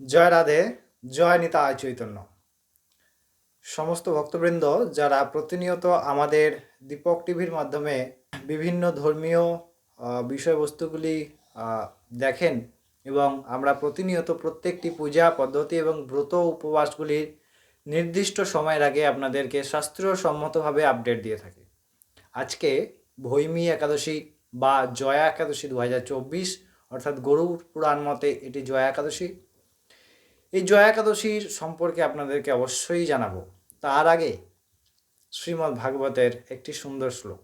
জয় রাধে, জয় নিতা আয় চৈতন্য। সমস্ত ভক্তবৃন্দ যারা প্রতিনিয়ত আমাদের দীপক টিভির মাধ্যমে বিভিন্ন ধর্মীয় বিষয়বস্তুগুলি দেখেন এবং আমরা প্রতিনিয়ত প্রত্যেকটি পূজা পদ্ধতি এবং ব্রত উপবাসগুলির নির্দিষ্ট সময়ের আগে আপনাদেরকে শাস্ত্রীয় সম্মতভাবে আপডেট দিয়ে থাকি। আজকে ভৈমী একাদশী বা জয়া একাদশী দু হাজার চব্বিশ, অর্থাৎ গরুর পুরাণ মতে এটি জয়া একাদশী। এই জয়া একাদশীর সম্পর্কে আপনাদেরকে অবশ্যই জানাব। তার আগে শ্রীমৎ ভাগবতের একটি সুন্দর শ্লোক।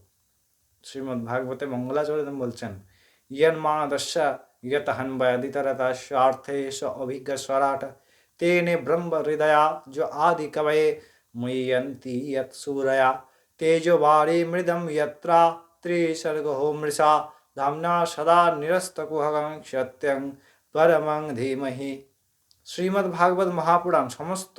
শ্রীমৎ ভাগবতে মঙ্গলাচরণ বলছেন, ইয়ান মা দশা ইয়তহন স্বার্থে স অভিজ্ঞ স্বরাট তেনে ব্রহ্ম হৃদয়া জ আদি কবয়ে মুয়ন্তি ইয়ত সুরয়া তেজ বারে মৃদম ইয়ত্রা ত্রিসর্গ হোমৃষা ধামনা সদা নিরস্তকুহং সত্যং পরমং ধীমহি শ্রীমদ্ ভাগবত মহাপুরাণ, সমস্ত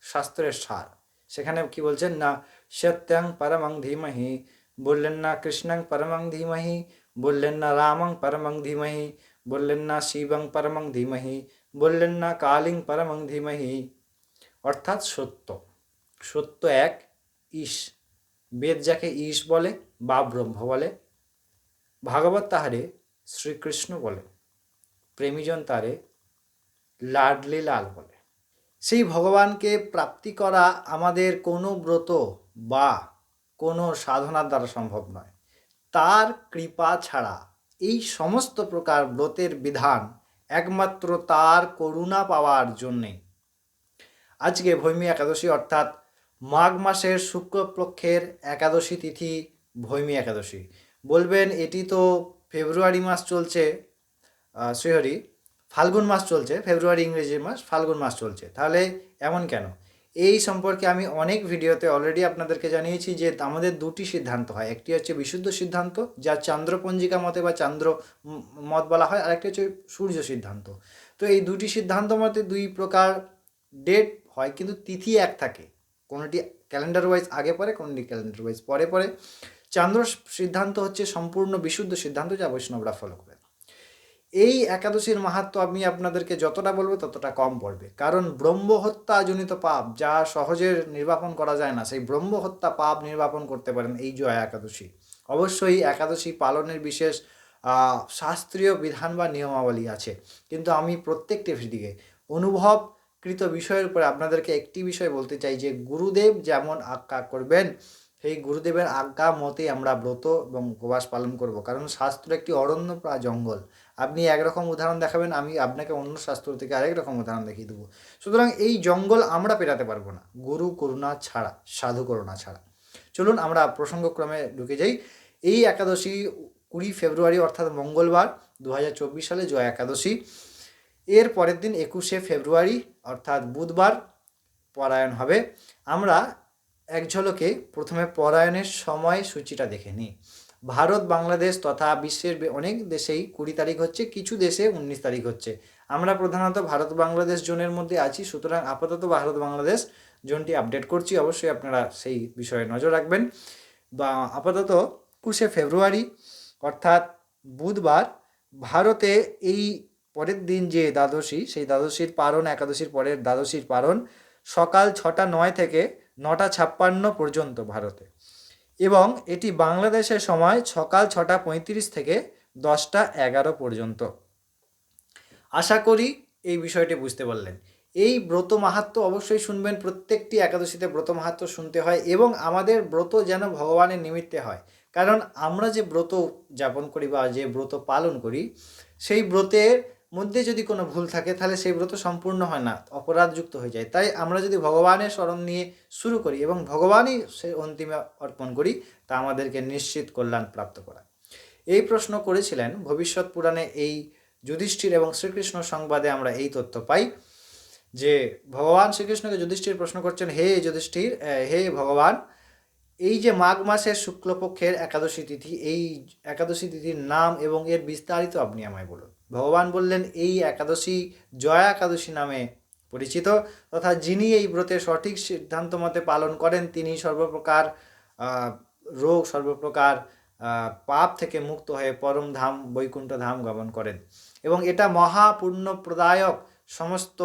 শাস্ত্রের সার। সেখানে কি বলছেন, না, সত্যং পরমং ধীমহি, বললেন না কৃষ্ণং পরমং ধীমহি, বললেন না রামং পরমং ধীমহি, বললেন না শিবং পরমং ধীমহি, বললেন না কালিং পরমং ধীমহি। অর্থাৎ সত্য। সত্য এক ঈশ বেদ যাকে ঈশ বলে, বা ব্রহ্ম বলে, ভাগবত তাহারে শ্রীকৃষ্ণ বলে। প্রেমীজন তারে লাডলি লাল বলে। সেই ভগবানকে প্রাপ্তি করা আমাদের কোনো ব্রত বা কোনো সাধনার দ্বারা সম্ভব নয়। তার কৃপা ছাড়া এই সমস্ত প্রকার ব্রতের বিধান একমাত্র তার করুণা পাওয়ার জন্যে। আজকে ভৈমী একাদশী অর্থাৎ মাঘ মাসের শুক্লপক্ষের একাদশী তিথি ভৈমী একাদশী। বলবেন, এটি তো ফেব্রুয়ারি মাস চলছে। শ্রীহরি ফাল্গুন মাস চলছে, ফেব্রুয়ারি, ইংরেজি মাস, ফাল্গুন মাস চলছে। তাহলে এমন কেন? এই সম্পর্কে আমি অনেক ভিডিওতে অলরেডি আপনাদেরকে জানিয়েছি যে আমাদের দুটি সিদ্ধান্ত হয়। একটি হচ্ছে বিশুদ্ধ সিদ্ধান্ত, যা চান্দ্রপঞ্জিকা মতে বা চান্দ্র মত বলা হয়, আরেকটি হচ্ছে সূর্য সিদ্ধান্ত। তো এই দুটি সিদ্ধান্ত মতে দুই প্রকার ডেট হয়, কিন্তু তিথি এক থাকে। কোনোটি ক্যালেন্ডার ওয়াইজ আগে পরে, কোনোটি ক্যালেন্ডার ওয়াইজ পরে পরে। চান্দ্র সিদ্ধান্ত হচ্ছে সম্পূর্ণ বিশুদ্ধ সিদ্ধান্ত, যা বৈষ্ণবরা ফলো করে এই একাদশীর মাহাত্ম আমি আপনাদেরকে যতটা বলব ততটা কম পড়বে। কারণ ব্রহ্ম হত্যা জনিত পাপ যা সহজে নির্বাপন করা যায় না, সেই ব্রহ্মহত্যা পাপ নির্বাপন করতে পারেন এই জয়া একাদশী। অবশ্যই একাদশী পালনের বিশেষ শাস্ত্রীয় বিধান বা নিয়মাবলী আছে। কিন্তু আমি প্রত্যেকটি দিকে অনুভবকৃত বিষয়ের উপরে আপনাদেরকে একটি বিষয় বলতে চাই যে, গুরুদেব যেমন আজ্ঞা করবেন সেই গুরুদেবের আজ্ঞা মতে আমরা ব্রত এবং উপবাস পালন করব। কারণ শাস্ত্র একটি অরণ্য প্রায় জঙ্গল। আপনি একরকম উদাহরণ দেখাবেন, আমি আপনাকে অন্য শাস্ত্র থেকে আরেক রকম উদাহরণ দেখিয়ে দেবো। সুতরাং এই জঙ্গল আমরা পেরাতে পারব না। গুরু করুণা ছাড়া, সাধু করুণা ছাড়া। চলুন আমরা প্রসঙ্গক্রমে ঢুকে যাই। এই একাদশী কুড়ি ফেব্রুয়ারি, অর্থাৎ মঙ্গলবার দু হাজার চব্বিশ সালে জয় একাদশী। এর পরের দিন একুশে ফেব্রুয়ারি, অর্থাৎ বুধবার, পরায়ণ হবে। আমরা এক ঝলকে প্রথমে পরায়ণের সময় সূচিটা দেখে নিই ভারত, বাংলাদেশ তথা বিশ্বের অনেক দেশেই কুড়ি তারিখ হচ্ছে, কিছু দেশে উনিশ তারিখ হচ্ছে। আমরা প্রধানত ভারত, বাংলাদেশ জোনের মধ্যে আছি, সুতরাং আপাতত ভারত, বাংলাদেশ জোনটি আপডেট করছি। অবশ্যই আপনারা সেই বিষয়ে নজর রাখবেন। বা আপাতত একুশে ফেব্রুয়ারি, অর্থাৎ বুধবার, ভারতে এই পরের দিন যে দ্বাদশী, সেই দ্বাদশীর পারণ, একাদশীর পরের দ্বাদশীর পারণ সকাল ছটা নয় থেকে নটা ছাপ্পান্ন পর্যন্ত ভারতে। এবং এটি বাংলাদেশের সময় সকাল ছটা পঁয়ত্রিশ থেকে দশটা এগারো পর্যন্ত। আশা করি এই বিষয়টি বুঝতে পারলেন। এই ব্রত মাহাত্ম অবশ্যই শুনবেন, প্রত্যেকটি একাদশীতে ব্রত মাহাত্ম শুনতে হয় এবং আমাদের ব্রত যেন ভগবানের নিমিত্তে হয়। কারণ আমরা যে ব্রত যাপন করি বা যে ব্রত পালন করি, সেই ব্রতের মধ্যে যদি কোনো ভুল থাকে, তাহলে সেই ব্রত সম্পূর্ণ হয় না, অপরাধযুক্ত হয়ে যায়। তাই আমরা যদি ভগবানের স্মরণ নিয়ে শুরু করি এবং ভগবানই সে অন্তিমে অর্পণ করি, তা আমাদেরকে নিশ্চিত কল্যাণ প্রাপ্ত করা এই প্রশ্ন করেছিলেন, ভবিষ্যৎ পুরাণে এই যুধিষ্ঠির এবং শ্রীকৃষ্ণ সংবাদে আমরা এই তথ্য পাই যে, ভগবান শ্রীকৃষ্ণকে যুধিষ্ঠির প্রশ্ন করছেন, হে যুধিষ্ঠির হে ভগবান, এই যে মাঘ মাসের শুক্লপক্ষের একাদশী তিথি, এই একাদশী তিথির নাম এবং এর বিস্তারিত আপনি আমায় বলুন। ভগবান বললেন, এই একাদশী জয়া একাদশী নামে পরিচিত। তথা যিনি এই ব্রতের সঠিক সিদ্ধান্ত মতে পালন করেন, তিনি সর্বপ্রকার রোগ, সর্বপ্রকার পাপ থেকে মুক্ত হয়ে পরম ধাম, বৈকুণ্ঠ ধাম গমন করেন এবং এটা মহাপূর্ণ প্রদায়ক সমস্ত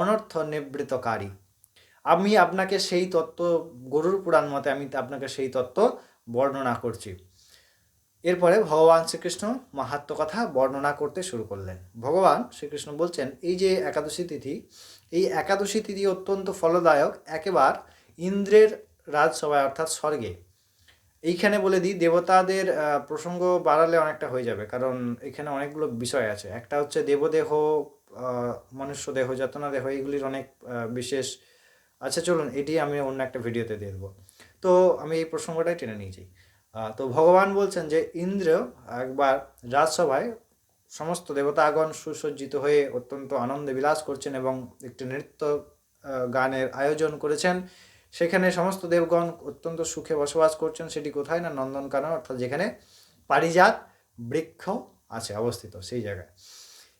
অনর্থ নিবৃতকারী। আমি আপনাকে সেই তত্ত্ব, গরুর পুরাণ মতে আমি আপনাকে সেই তত্ত্ব বর্ণনা করছি। এরপরে ভগবান শ্রীকৃষ্ণ মাহাত্ম কথা বর্ণনা করতে শুরু করলেন। ভগবান শ্রীকৃষ্ণ বলছেন, এই যে একাদশী তিথি, এই একাদশী তিথি অত্যন্ত ফলদায়ক, একেবার ইন্দ্রের রাজসভায় অর্থাৎ স্বর্গে। এইখানে বলে দিই, দেবতাদের প্রসঙ্গ বাড়ালে অনেকটা হয়ে যাবে, কারণ এখানে অনেকগুলো বিষয় আছে। একটা হচ্ছে দেবদেহ মনুষ্য দেহ, যাতনা দেহ, এগুলির অনেক বিশেষ আচ্ছা চলুন, এটি আমি অন্য একটা ভিডিওতে দিয়ে দেবো। তো আমি এই প্রসঙ্গটাই টেনে নিয়েছি। তো ভগবান বলছেন যে ইন্দ্র একবার রাজসভায় সমস্ত দেবতাগণ সুসজ্জিত হয়ে অত্যন্ত আনন্দে বিলাস করছেন এবং একটি নৃত্য গানের আয়োজন করেছেন। সেখানে সমস্ত দেবগণ অত্যন্ত সুখে বসবাস করছেন। সেটি কোথায় না নন্দনকানন, অর্থাৎ যেখানে পারিজাত বৃক্ষ আছে অবস্থিত সেই জায়গায়।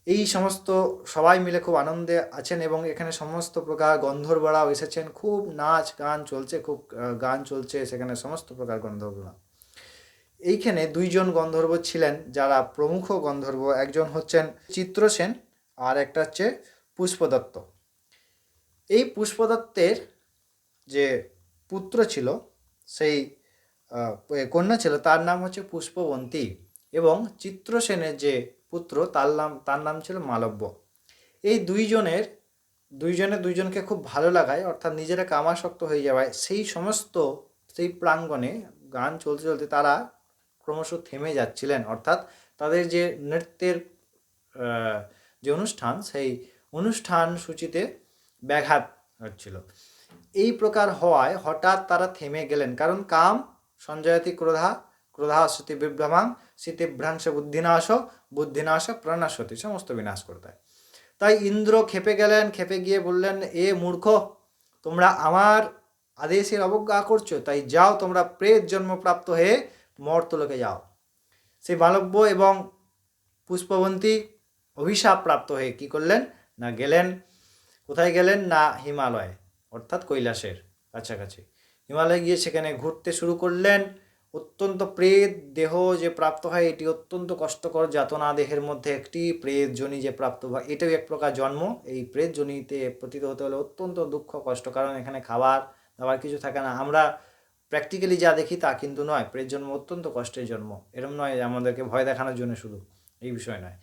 এই সমস্ত সবাই মিলে খুব আনন্দে আছেন এবং এখানে সমস্ত প্রকার গন্ধর্বরাও এসেছেন। খুব নাচ গান চলছে, খুব গান চলছে সেখানে সমস্ত প্রকার গন্ধর্বরা। এইখানে দুইজন গন্ধর্ব ছিলেন, যারা প্রমুখ গন্ধর্ব। একজন হচ্ছেন চিত্রসেন আর একটা হচ্ছে পুষ্পদত্ত। এই পুষ্পদত্তের যে পুত্র ছিল, সেই কন্যা ছিল, তার নাম হচ্ছে পুষ্পবন্তী এবং চিত্রসেনের যে পুত্র, তার নাম তার নাম ছিল মালব্য। এই দুইজনের দুইজনে দুইজনকে খুব ভালো লাগায়, অর্থাৎ নিজেরা কামাসক্ত হয়ে যাওয়ায়, সেই সমস্ত, সেই প্রাঙ্গণে গান চলতে চলতে তারা ক্রমশ থেমে যাচ্ছিলেন। অর্থাৎ তাদের যে নৃত্যের যে অনুষ্ঠান, সেই অনুষ্ঠান সূচিতে ব্যাঘাত হচ্ছিল এই প্রকার হওয়ায় হঠাৎ তারা থেমে গেলেন। কারণ কাম, সঞ্জয়তি ক্রোধা ক্রোধা স্মৃতি বিভ্রমাং স্মৃতিভ্রাংশ বুদ্ধিনাশ বুদ্ধিনাশ প্রাণাশতি সমস্ত বিনাশ করে দেয়। তাই ইন্দ্র খেপে গেলেন খেপে গিয়ে বললেন, এ মূর্খ, তোমরা আমার আদেশের অবজ্ঞা করছ, তাই যাও, তোমরা প্রেত জন্মপ্রাপ্ত হয়ে মর্তলোকে যাও। সেই বালব্য এবং পুষ্পবন্তী অভিশাপ প্রাপ্ত হয়ে কি করলেন? না গেলেন, কোথায় গেলেন? না হিমালয়ে, অর্থাৎ কৈলাসের কাছাকাছি। হিমালয়ে গিয়ে সেখানে ঘুরতে শুরু করলেন। অত্যন্ত প্রেত দেহ যে প্রাপ্ত হয়, এটি অত্যন্ত কষ্টকর যাতনা দেহের মধ্যে একটি প্রেত জনি যে প্রাপ্ত হয়, এটাও এক প্রকার জন্ম। এই প্রেত জনিতে পতিত হতে হলে অত্যন্ত দুঃখ, কষ্ট, কারণ এখানে খাবার দাবার কিছু থাকে না। আমরা প্র্যাকটিক্যালি যা দেখি তা কিন্তু নয়। প্রের জন্ম অত্যন্ত কষ্টের জন্ম। এরম নয় আমাদেরকে ভয় দেখানোর জন্য শুধু। এই বিষয় নয়।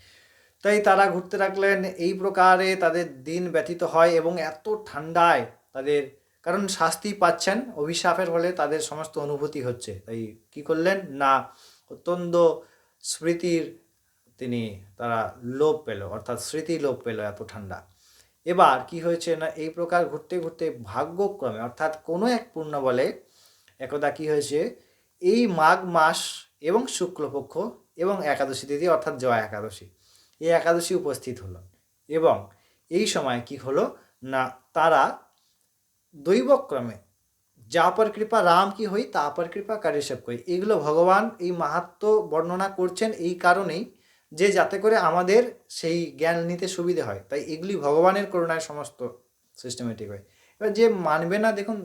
তাই তারা ঘুরতে থাকলেন এই প্রকারে তাদের দিন ব্যতীত হয় এবং এত ঠান্ডায় তাদের, কারণ শাস্তি পাচ্ছেন অভিশাপের ফলে তাদের সমস্ত অনুভূতি হচ্ছে। তাই কি করলেন? না, অত্যন্ত স্মৃতির তিনি তারা লোপ পেল, অর্থাৎ স্মৃতি লোপ পেল এত ঠান্ডা। এবার কি হয়েছে না, এই প্রকার ঘুরতে ঘুরতে ভাগ্যক্রমে, অর্থাৎ কোনো এক পূর্ণ বলে একদা কি হয়েছে? এই মাঘ মাস এবং শুক্লপক্ষ এবং একাদশী তিথি অর্থাৎ জয়া একাদশী, এই একাদশী উপস্থিত হলো। এবং এই সময় কি হলো? না, তারা দৈবক্রমে যা পর কৃপা রাম কি হই, তা পর কৃপা কারিসব কই। এগুলো ভগবান এই মাহাত্ম বর্ণনা করছেন এই কারণেই যে যাতে করে আমাদের সেই জ্ঞান নিতে সুবিধে হয়। তাই এগুলি ভগবানের করুণায় সমস্ত সিস্টেমেটিক হয়। এবার যে মানবে না, দেখুন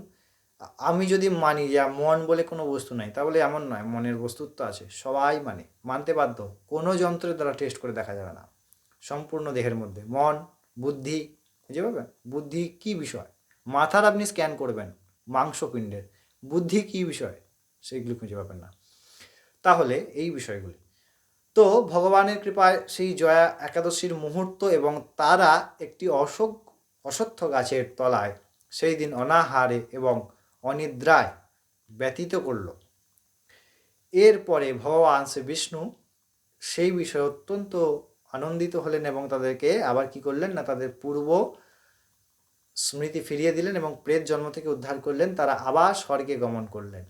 আমি যদি মানি যে মন বলে কোনো বস্তু নাই, তাহলে এমন নয়, মনের বস্তুত্ব আছে, সবাই মানে মানতে বাধ্য। কোনো যন্ত্রের দ্বারা টেস্ট করে দেখা যাবে না। সম্পূর্ণ দেহের মধ্যে, মন, বুদ্ধি, বুঝতে পারবেন? বুদ্ধি কি বিষয়? মাথার আপনি স্ক্যান করবেন, মাংসপিণ্ডের। বুদ্ধি কি বিষয়? সেগুলি খুঁজে পাবেন না। তাহলে এই বিষয়গুলি। তো ভগবানের কৃপায় সেই জয়া একাদশীর মুহূর্ত এবং তারা একটি অশোক, অশ্বত্থ গাছের তলায় সেই দিন অনাহারে এবং অনিদ্রায় ব্যতীত করল। এরপরে ভগবান শ্রী বিষ্ণু সেই বিষয়ে অত্যন্ত আনন্দিত হলেন এবং তাদেরকে আবার কি করলেন না, তাদের পূর্ব স্মৃতি ফিরিয়ে দিলেন এবং প্রেত জন্ম থেকে উদ্ধার করলেন, তারা আবার স্বর্গে গমন করলেন।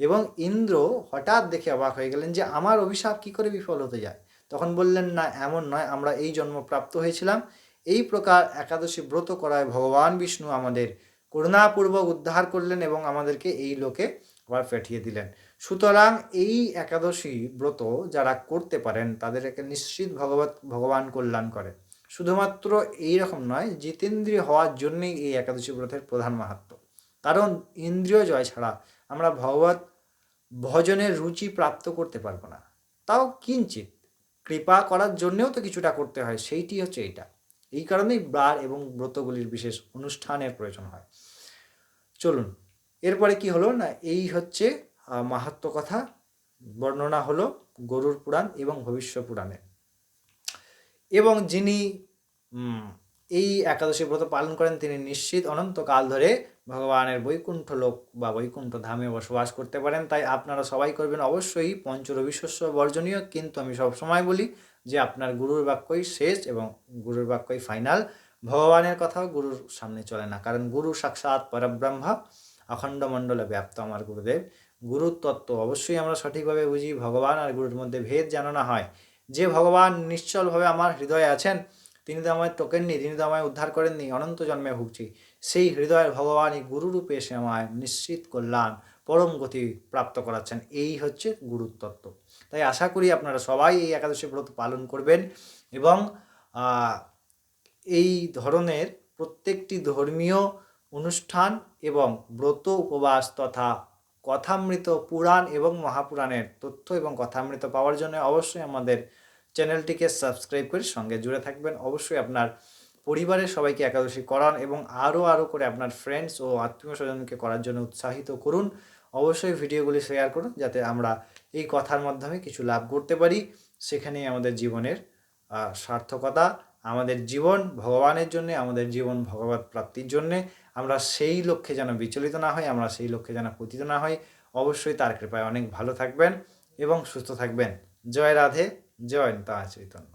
এবং ইন্দ্র হঠাৎ দেখে অবাক হয়ে গেলেন যে, আমার অভিশাপ কি করে বিফল হতে যায়? তখন বললেন, না, এমন নয়, আমরা এই জন্ম প্রাপ্ত হয়েছিলাম। এই প্রকার একাদশী ব্রত করায় ভগবান বিষ্ণু আমাদের করুণাপূর্বক উদ্ধার করলেন এবং আমাদেরকে এই লোকে আবার পাঠিয়ে দিলেন। সুতরাং এই একাদশী ব্রত যারা করতে পারেন, তাদেরকে নিশ্চিত ভগবত, ভগবান কল্যাণ করে। শুধুমাত্র এই রকম নয় জিতেন্দ্রীয় হওয়ার জন্যই এই একাদশী ব্রতের প্রধান মাহাত্ম। কারণ ইন্দ্রিয় জয় ছাড়া আমরা ভগবত ভজনের রুচি প্রাপ্ত করতে পারব না। তাও কিঞ্চিত কৃপা করার জন্যেও তো কিছুটা করতে হয়, সেইটি হচ্ছে এইটা। এই কারণেই বার এবং ব্রতগুলির বিশেষ অনুষ্ঠানের প্রয়োজন হয়। চলুন এরপরে কি হলো না এই হচ্ছে আহ, মাহাত্ম্য কথা বর্ণনা হলো গরুর পুরাণ এবং ভবিষ্য পুরাণে। এবং যিনি এই একাদশী ব্রত পালন করেন তিনি নিশ্চিত অনন্তকাল ধরে ভগবানের বৈকুণ্ঠ লোক বা বৈকুণ্ঠ ধামে বসবাস করতে পারেন। তাই আপনারা সবাই করবেন অবশ্যই পঞ্চরবি শস্য বর্জনীয় কিন্তু আমি সব সময় বলি যে আপনার গুরুর বাক্যই শেষ এবং গুরুর বাক্যই ফাইনাল ভগবানের কথাও গুরুর সামনে চলে না, কারণ গুরু সাক্ষাৎ পরব্রহ্ম, অখণ্ড মণ্ডলে ব্যাপ্ত আমার গুরুদেব। গুরুর তত্ত্ব অবশ্যই আমরা সঠিকভাবে বুঝি, ভগবান আর গুরুর মধ্যে ভেদ যেন না হয়। যে ভগবান নিশ্চলভাবে আমার হৃদয়ে আছেন, তিনি তো আমায় টোকেননি, তিনি তো আমায় উদ্ধার করেননি, অনন্ত জন্মে ভুগছি। সেই হৃদয়ের ভগবানই গুরুরূপে এসে আমায় নিশ্চিত কল্যাণ, পরম গতি প্রাপ্ত করাচ্ছেন। এই হচ্ছে গুরুর তত্ত্ব। তাই আশা করি আপনারা সবাই এই একাদশী ব্রত পালন করবেন এবং এই ধরনের প্রত্যেকটি ধর্মীয় অনুষ্ঠান এবং ব্রত উপবাস তথা কথামৃত পুরাণ এবং মহাপুরাণের তথ্য এবং কথামৃত পাওয়ার জন্য অবশ্যই আমাদের চ্যানেলটিকে সাবস্ক্রাইব করে সঙ্গে জুড়ে থাকবেন। অবশ্যই আপনার পরিবারের সবাইকে একাদশী করান এবং আরও আরও করে আপনার ফ্রেন্ডস ও আত্মীয় স্বজনকে করার জন্য উৎসাহিত করুন। অবশ্যই ভিডিওগুলি শেয়ার করুন যাতে আমরা এই কথার মাধ্যমে কিছু লাভ করতে পারি। সেখানেই আমাদের জীবনের সার্থকতা, আমাদের জীবন ভগবানের জন্য, আমাদের জীবন ভগবত প্রাপ্তির জন্যে, আমরা সেই লক্ষ্যে যেন বিচলিত না হই, আমরা সেই লক্ষ্যে যেন পতিত না হই, অবশ্যই তার কৃপায় অনেক ভালো থাকবেন এবং সুস্থ থাকবেন। জয় রাধে, জয় তা চৈতন্য।